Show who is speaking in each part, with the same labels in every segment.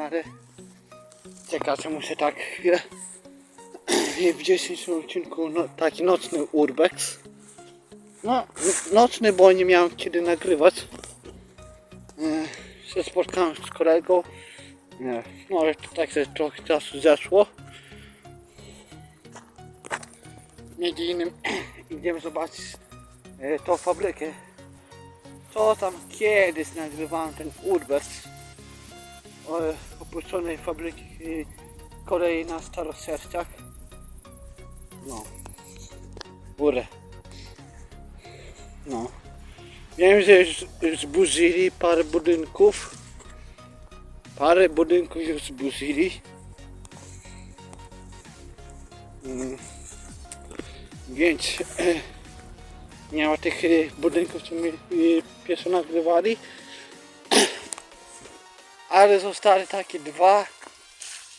Speaker 1: ale czekajcie, muszę tak chwilę. W dzisiejszym odcinku no, taki nocny urbex. No, nocny, bo nie miałem kiedy nagrywać. E, się spotkałem z kolegą. Nie, no ale tak się trochę czasu zeszło. Między innym idziemy zobaczyć e, tą fabrykę. Co tam kiedyś nagrywałem ten urbex e, opuszczonej fabryki e, Korei na Staroszerciach. No. Górę. No. Wiem, że już zburzyli parę budynków. Parę budynków już zburzyli. Mm. Więc nie ma tych e, budynków, co mi e, pierwsze nagrywali. Ale zostały takie dwa,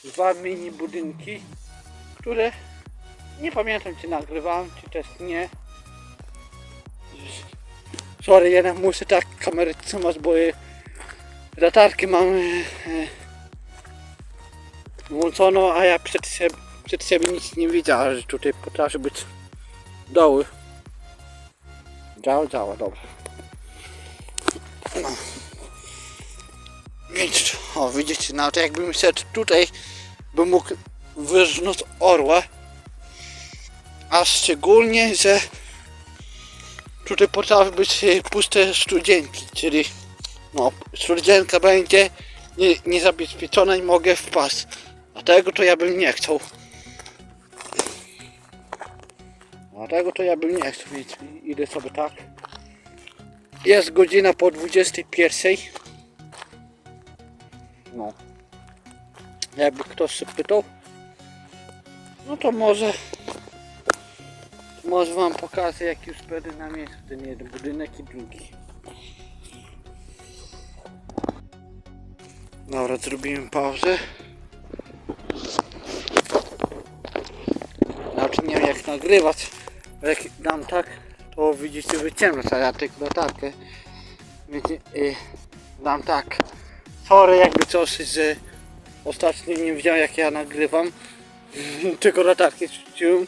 Speaker 1: dwa mini budynki, które nie pamiętam czy nagrywałem, czy też nie. Sorry, ja muszę tak kamerę trzymać, bo latarkę mam e, włączoną, a ja przed, siebie- przed nic nie widziałem, że tutaj potrafi być doły. Działa, działa, dobra. No. Więc, o widzicie, no to jakbym tutaj, bym mógł wyrżnąć orła. A szczególnie, że tutaj potrafi być puste studzienki, czyli no, studzienka będzie nie, niezabezpieczona i mogę wpaść. A tego to ja bym nie chciał. A tego to ja bym nie chciał, więc idę sobie tak. Jest godzina po 21. No. Jakby ktoś się pytał, no to może może wam pokażę jak już będę na miejscu ten jeden budynek i drugi. Dobra, zrobiłem pauzę. Znaczy nie wiem jak nagrywać. Jak dam tak, to widzicie wyciemnę a ja tylko latarkę. Więc y, dam tak. Sorry jakby coś, że ostatnio nie widziałem jak ja nagrywam. tylko latarkę rzuciłem.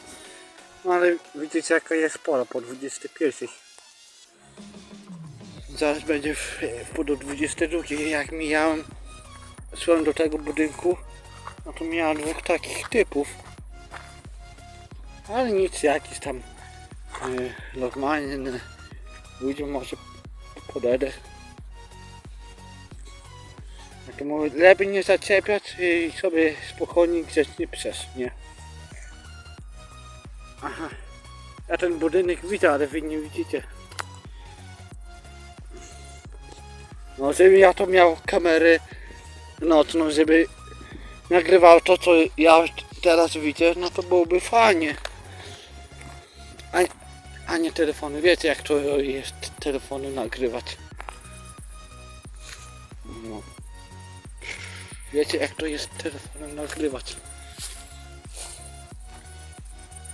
Speaker 1: No ale widzicie jaka jest pora po 21. Zaraz będzie w, pół do 22. Jak mijałem, szłem do tego budynku, no to miałem dwóch takich typów. Ale nic, jakiś tam yy, normalny ludziom może podejdę. To mówię, lepiej nie zaczepiać i sobie spokojnie grzecznie przejść, nie? Aha. Ja ten budynek widzę, ale wy nie widzicie. No, żebym ja to miał kamerę nocną, żeby nagrywał to, co ja teraz widzę, no to byłoby fajnie. A, a nie telefony. Wiecie, jak to jest telefony nagrywać. No. Wiecie, jak to jest telefonem nagrywać.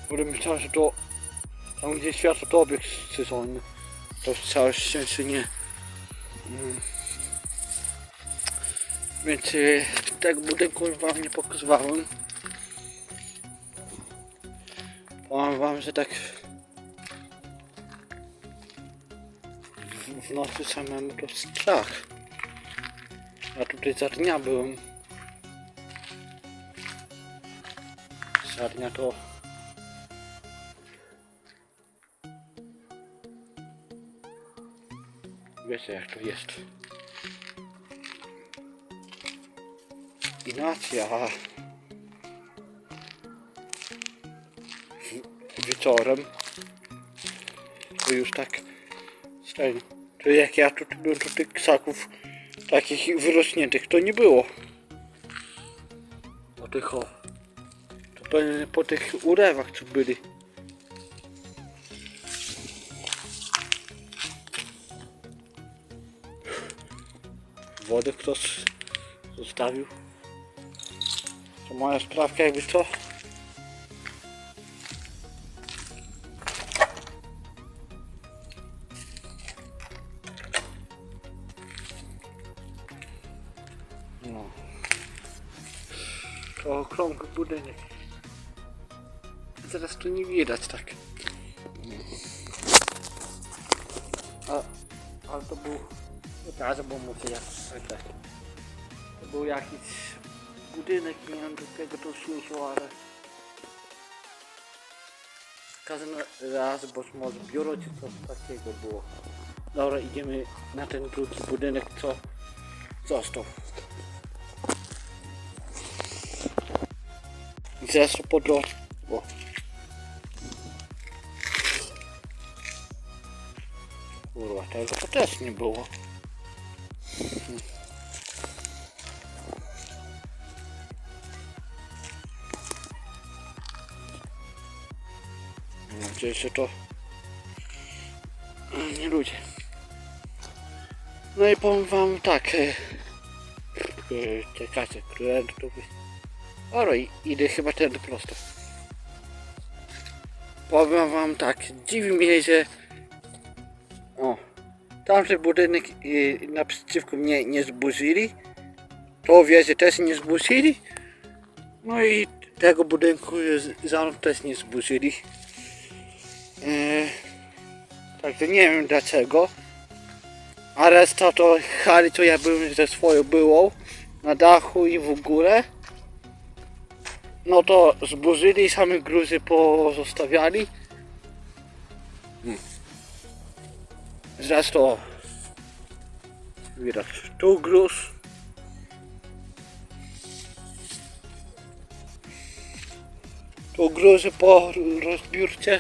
Speaker 1: Bo myślałem, że to tam gdzie światło to obiekt sezonny. To całe szczęście nie. Mm. Więc y, tego budynku wam nie pokazywałem. Powiem wam, że tak w, w nocy samemu to strach. Ja tutaj za dnia byłem. Za dnia to Wiecie jak to jest. Inaczej, a w- wieczorem to już tak ten, to jak ja tu byłem, to tych krzaków takich wyrośniętych to nie było. Po tych o, pewnie po tych urewach co byli. Wodę ktoś zostawił. To moja sprawka jakby co. No. To okrągły budynek. Teraz tu nie widać tak. A, ale to był... Pokażę, bo muszę jak zwykle. To był jakiś budynek, nie wiem do czego to służyło, ale... W każdym razie, bo może biuro czy coś takiego było. Dobra, idziemy na ten drugi budynek, co został. I teraz to po Kurwa, tego to też nie było. Nadzieję, że to nie ludzie. No i powiem wam tak. E, e, które to by... Oro, idę chyba ten prosto. Powiem wam tak, dziwi mnie, że... O, tamten budynek e, naprzeciwko mnie nie zburzyli. To wieże też nie zburzyli. No i tego budynku za mną też nie zburzyli. E, Także nie wiem dlaczego. A reszta to hali to ja byłem ze swoją byłą na dachu i w ogóle. No to zburzyli, same gruzy pozostawiali. Hmm. Zresztą widać tu gruz. Tu gruzy po rozbiórce.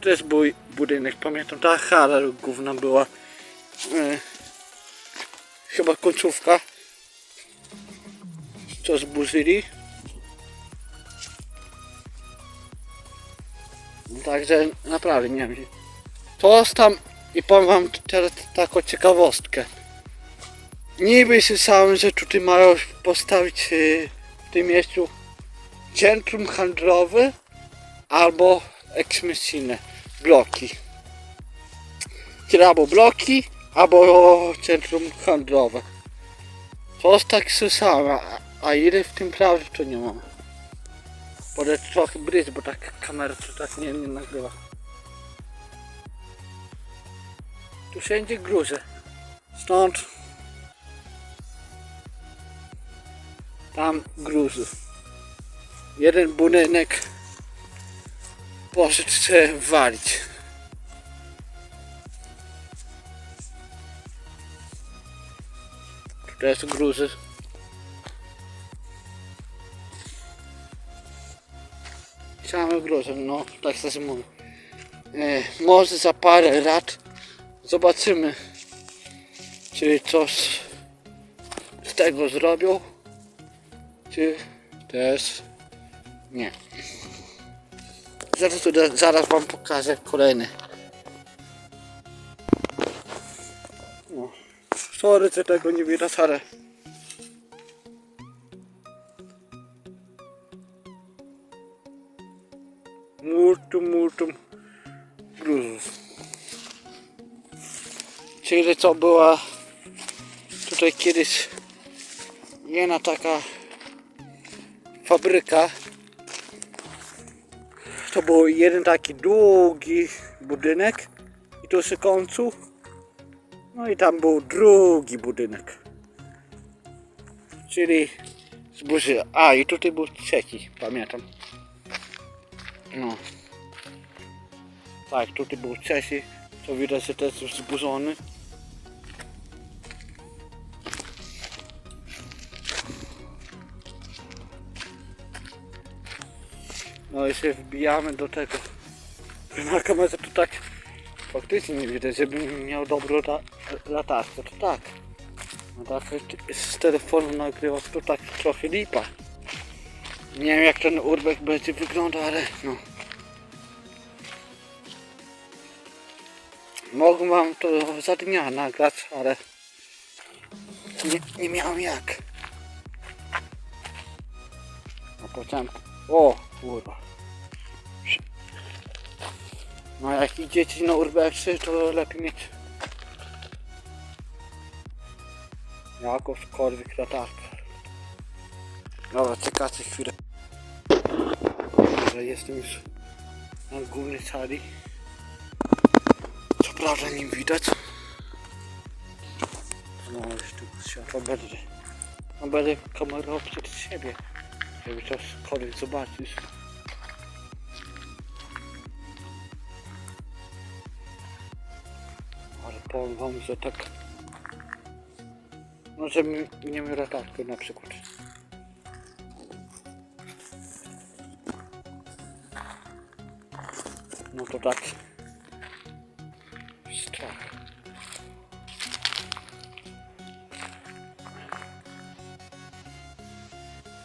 Speaker 1: To jest mój budynek, pamiętam, ta hala główna była. E, chyba końcówka. Co zburzyli. Także naprawdę nie wiem. To tam i powiem wam teraz taką ciekawostkę. Niby słyszałem, że tutaj mają postawić e, w tym miejscu centrum handlowe albo eksmisyjne bloki. Czyli albo bloki, albo centrum handlowe. To tak słyszałem, a, ile w tym prawdy to nie mam. Będę trochę bryć, bo tak kamera tak nie, nie nagrywa. Tu wszędzie gruzy. Stąd tam gruzy. Jeden budynek poszedł się walić. Tutaj jest gruzy. Same gruzy, no tak się mówię. E, może za parę lat zobaczymy, czy coś z tego zrobią, czy też nie. Zaraz, zaraz wam pokażę kolejny. No. Sorry, że tego nie widać, ale... to była tutaj kiedyś jedna taka fabryka. To był jeden taki długi budynek i tu przy końcu. No i tam był drugi budynek. Czyli zburzy a i tutaj był trzeci pamiętam. No. Tak tutaj był trzeci. To widać że też zburzony No i się wbijamy do tego. Na kamerze to tak faktycznie nie widać, żebym miał dobrą la latarkę, to tak. No tak z telefonu nagrywa, to tak trochę lipa. Nie wiem jak ten urbek będzie wyglądał, ale no. Mogłem wam to za dnia nagrać, ale nie, nie miałem jak. Na początku. O, kurwa. No jak idziecie na urbexy, to lepiej mieć jakąśkolwiek latarkę. Dobra, czekajcie chwilę. Dobra, jestem już na głównej sali. Co prawda nie widać. No już tu światło będzie. No będę kamerą przed siebie. Żeby to koleś zobaczyć. Powiem wam, że tak... No, że mi- nie miał latarki na przykład. No to tak. Strach.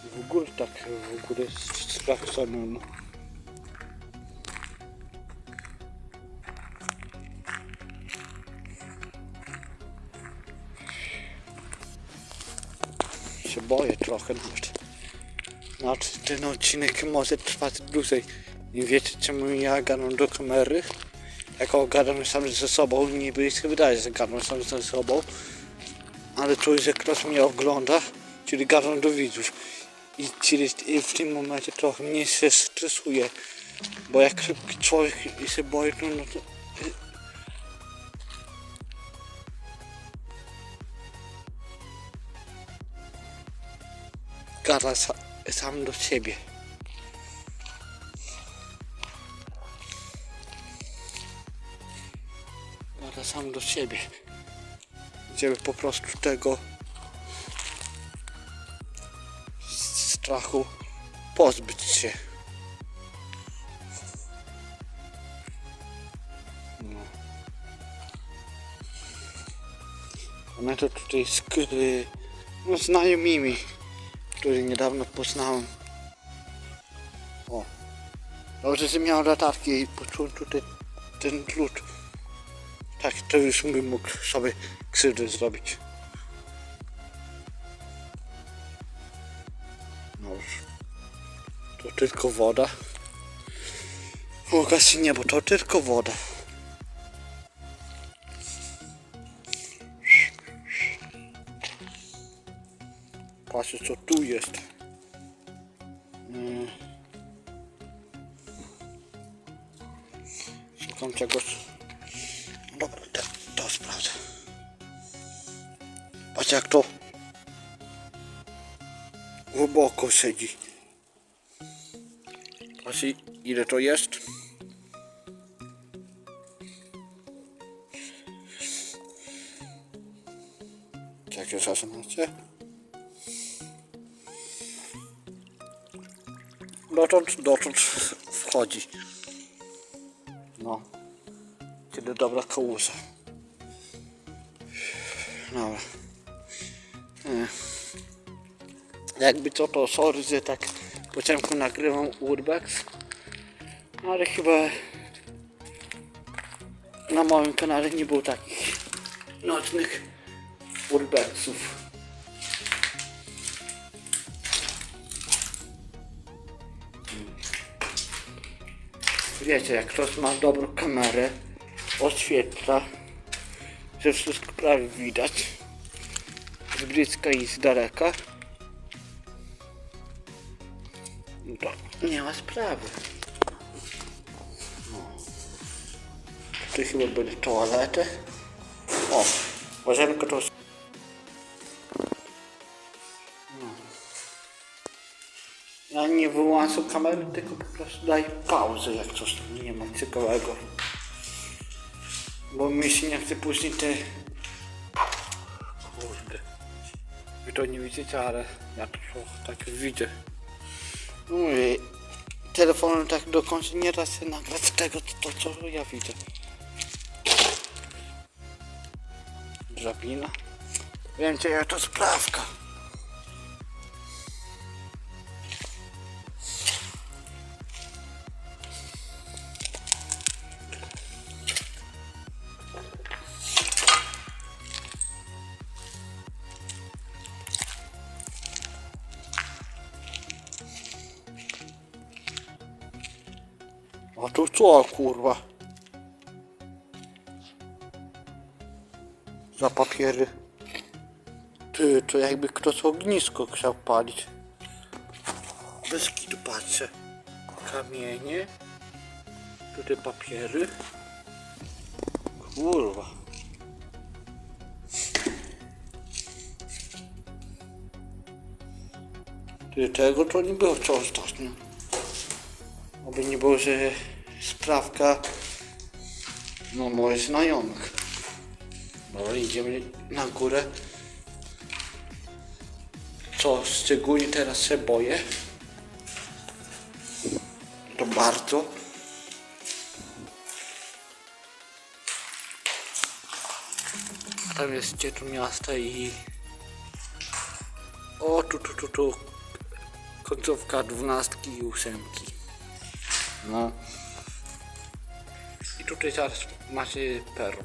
Speaker 1: W ogóle tak, w ogóle strach samym. Się boję trochę. Znaczy ten odcinek może trwać dłużej. Nie wiecie czemu ja gadam do kamery? Jako gadam sam ze sobą, niby się wydaje, że gadam sam ze sobą. Ale czuję, że ktoś mnie ogląda, czyli gadam do widzów. I, czyli i w tym momencie trochę mnie się stresuje. Bo jak człowiek się boi, to, no to gada sa, sam do siebie. Gada sam do siebie. Żeby po prostu tego strachu pozbyć się. No. One to tutaj skry... No, znajomymi który niedawno poznałem. O. Dobrze, że miał latarki i poczułem tutaj ten lód. Tak, to już bym mógł sobie krzywdę zrobić. No już. To tylko woda. Się nie, bo to tylko woda. Patrzcie co tu jest. Mm. Szukam czegoś. Dobra, to, to sprawdzę. Patrz jak to głęboko siedzi. Patrz ile to jest. Jakie 16? Dotąd, dotąd wchodzi. No. Kiedy dobra kołusa. Dobra. E. Jakby co to sorry, że tak po ciemku nagrywam urbex. Ale chyba na moim kanale nie było takich nocnych urbexów. Wiecie, jak ktoś ma dobrą kamerę, oświetla, że wszystko prawie widać, z bliska i z daleka, no to nie ma sprawy. No. Tu chyba będzie toalety. O, łazienka to... Ja nie wyłączam kamery, tylko po prostu daję pauzę, jak coś nie ma ciekawego. Bo mi się nie chce później te... Kurde. Wy to nie widzicie, ale ja to tak widzę. No i tak do końca nie da się nagrać tego, to, co ja widzę. Drabina. Wiem cię, jak to sprawka. A tu co kurwa? Za papiery. Ty, to jakby ktoś ognisko chciał palić. bez kitu patrzę. Kamienie. Tutaj papiery. Kurwa. Ty tego to nie było co ostatnio. Oby nie było, że sprawka no moich znajomych. Dobra, idziemy na górę. Co szczególnie teraz się boję. To bardzo. Tam jest gdzie tu miasta i... O, tu, tu, tu, tu. Końcówka dwunastki i ósemki. No. Tutaj zaraz macie peron.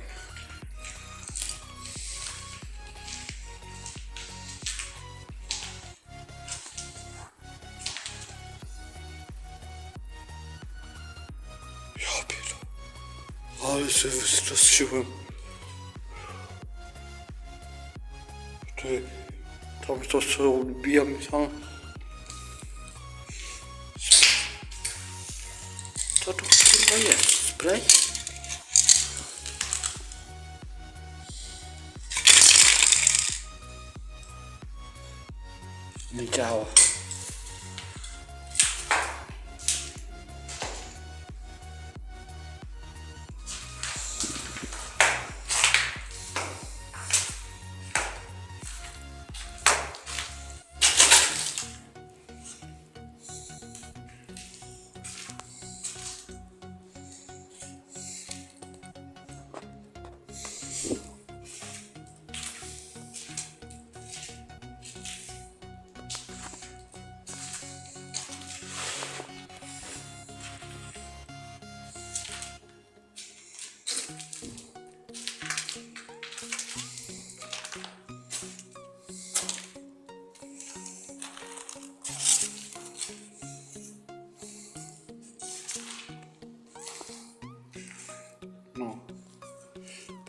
Speaker 1: Ja pierdolę. Ale się wystraszyłem. Ty, tam to co odbijam tam. Co to kurwa jest? Spray?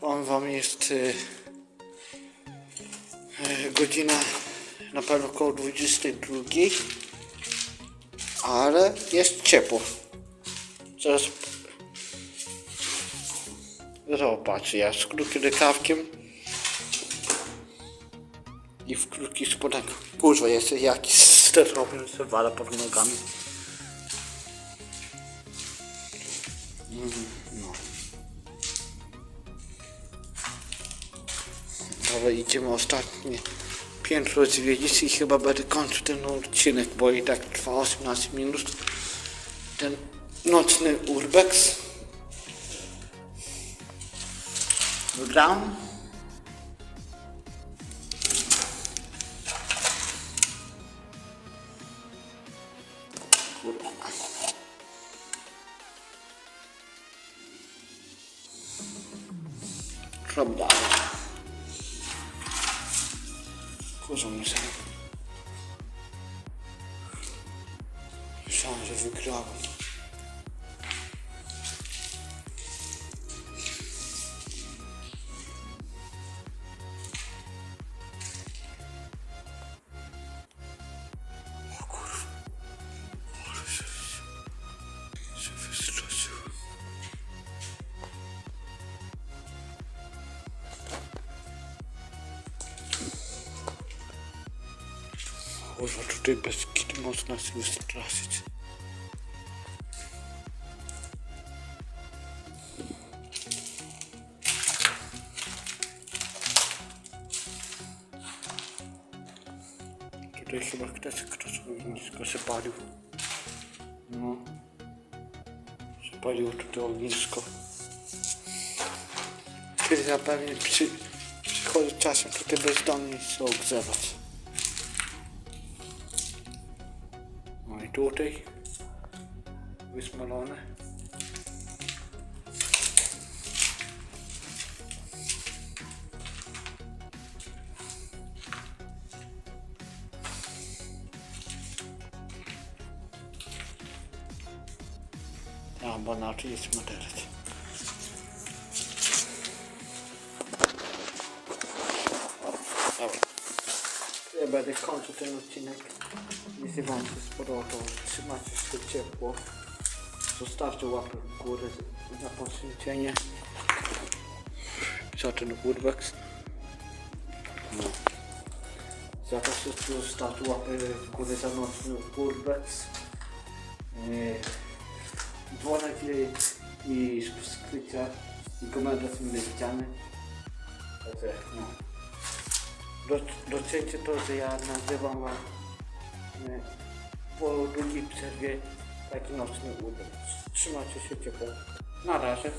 Speaker 1: Powiem wam jest y, y, godzina na pewno około 22, ale jest ciepło. Zaraz Zobacz, ja z krótkim rękawkiem i w krótkich spodekach. Kurwa, jest jakiś sterowny se wala pod nogami. Idziemy ostatnie piętro zwiedzić i chyba będę kończył ten odcinek, bo i tak trwa 18 minut. Ten nocny urbex. Wygrałem. Kurwa, tutaj bez kitu można się wystraszyć. Tutaj chyba ktoś, ktoś ognisko się palił. No. Się paliło tutaj ognisko. Kiedy zapewne przy, przychodzi czasem tutaj bezdomni się ogrzewać. No i tutaj wysmalone. Ja, bo inaczej jest materiał. Dobra. Ja będę kończył ten odcinek. Jeśli Wam się spodobał, trzymajcie się ciepło. Zostawcie łapy w górę ten urbex. No. Za to wszystko zostawcie łapy w górę za nocny urbex. Yy, Dzwonek i, subskrypcja i komentarz mile widziany. Także no. Do, docencie to, że ja nagrywam wam e, po długiej przerwie taki nocny urbex. Trzymajcie się ciepło. Na razie.